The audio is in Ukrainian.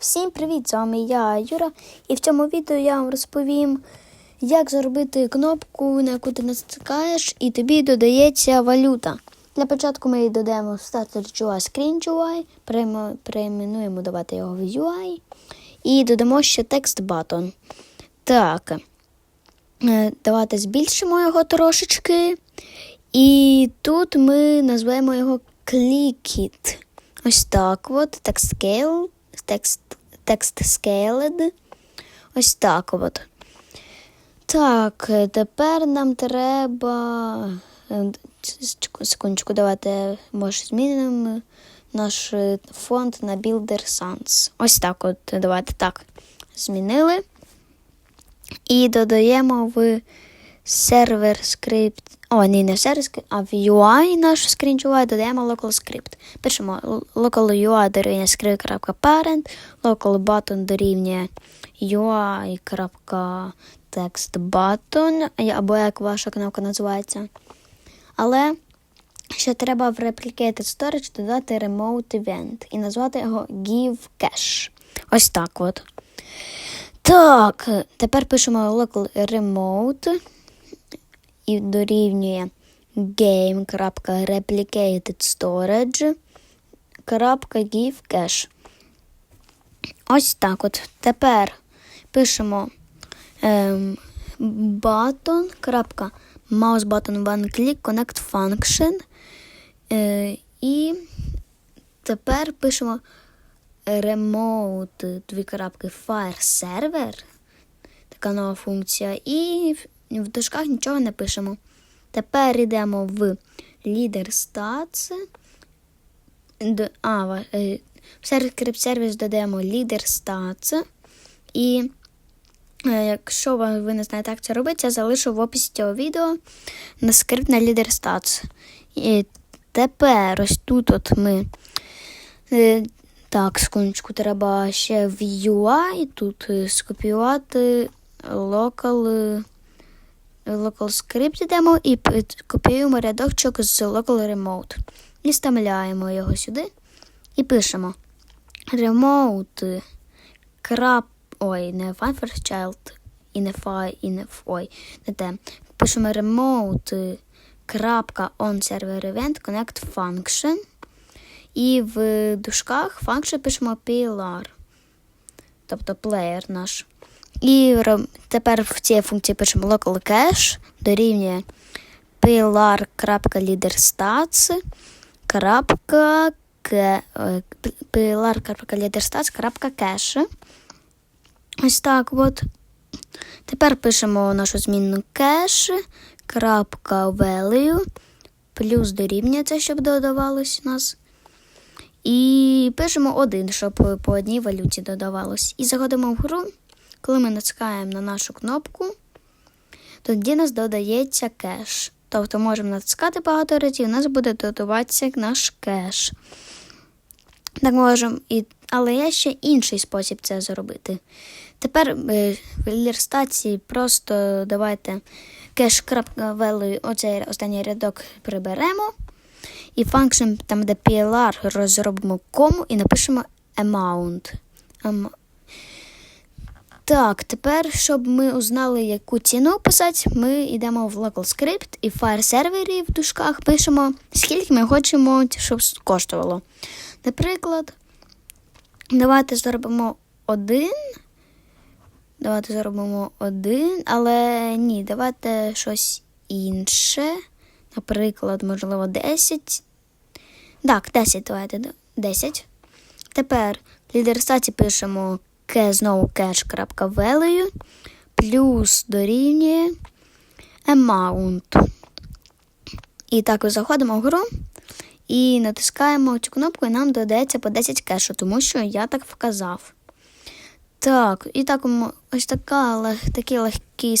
Всім привіт! З вами я, Юра, і в цьому відео я вам розповім, як зробити кнопку, на яку ти натискаєш, і тобі додається валюта. Для початку ми додаємо в Status UI Screen UI, перейменуємо давати його в UI і додамо ще текст button. Так, е, давайте збільшимо його трошечки. І тут ми назвемо його Clickit. Ось так от. Text scale, text, text scaled. Ось так от. Так, е, тепер нам треба. е, Секундочку, давайте, може, змінимо наш е, фонд на Builder Sans. Ось так от. Давайте так. Змінили. І додаємо в сервер скрипт. О, ні, не в сервер скрипт, а в UI наш screen UI додаємо local script. Пишемо local UI дорівнює script.parent, local button дорівнює UI.textButton, або як ваша кнопка називається. Але ще треба в Replicated Storage додати Remote Event і назвати його Give Cache. Ось так от. Так, тепер пишемо local remote і дорівнює game.replicatedStorage.give Ось так от. Тепер пишемо ем, button. крапка, mouse button one click connect function. Е, і тепер пишемо remote дві крапки fire server. Така нова функція. І в, дужках нічого не пишемо. Тепер йдемо в leader stats. А, е, в сервіс додаємо leader stats. І е, якщо ви не знаєте, як це робити, я залишу в описі цього відео на скрипт на leader stats. І тепер ось тут от ми. е, Так, секундочку, треба ще в UI тут скопіювати local, local script йдемо і копіюємо рядочок з local remote. І вставляємо його сюди і пишемо remote крап. Ой, не first і не не ой, не те. Пишемо remote крапка on server event connect function. І в дужках function пишемо PLR, тобто плеєр наш. І тепер в цій функції пишемо local cache дорівнює ке- е, крапка cache. Ось так от. Тепер пишемо нашу змінну cache value плюс дорівнює це, щоб додавалось у нас. І пишемо один, щоб по одній валюті додавалось. І заходимо в гру. Коли ми натискаємо на нашу кнопку, тоді нас додається кеш. Тобто можемо натискати багато разів, у нас буде додаватися наш кеш. Так можемо, і... але є ще інший спосіб це зробити. Тепер е, в ілюстрації просто давайте cache.value, оцей останній рядок приберемо. І function, там, де PLR, розробимо кому і напишемо amount. Так, тепер, щоб ми узнали, яку ціну писати, ми йдемо в local script і в file сервері в дужках пишемо, скільки ми хочемо, щоб коштувало. Наприклад, давайте зробимо один. Давайте зробимо один, але ні, давайте щось інше. Наприклад, можливо, 10. Так, 10, давайте. 10. Тепер в лідерстаті пишемо ke, знову cache.value плюс дорівнює amount. І так ми заходимо в гру і натискаємо цю кнопку, і нам додається по 10 кешу, тому що я так вказав. Так, і так ось така, лег- такий легкий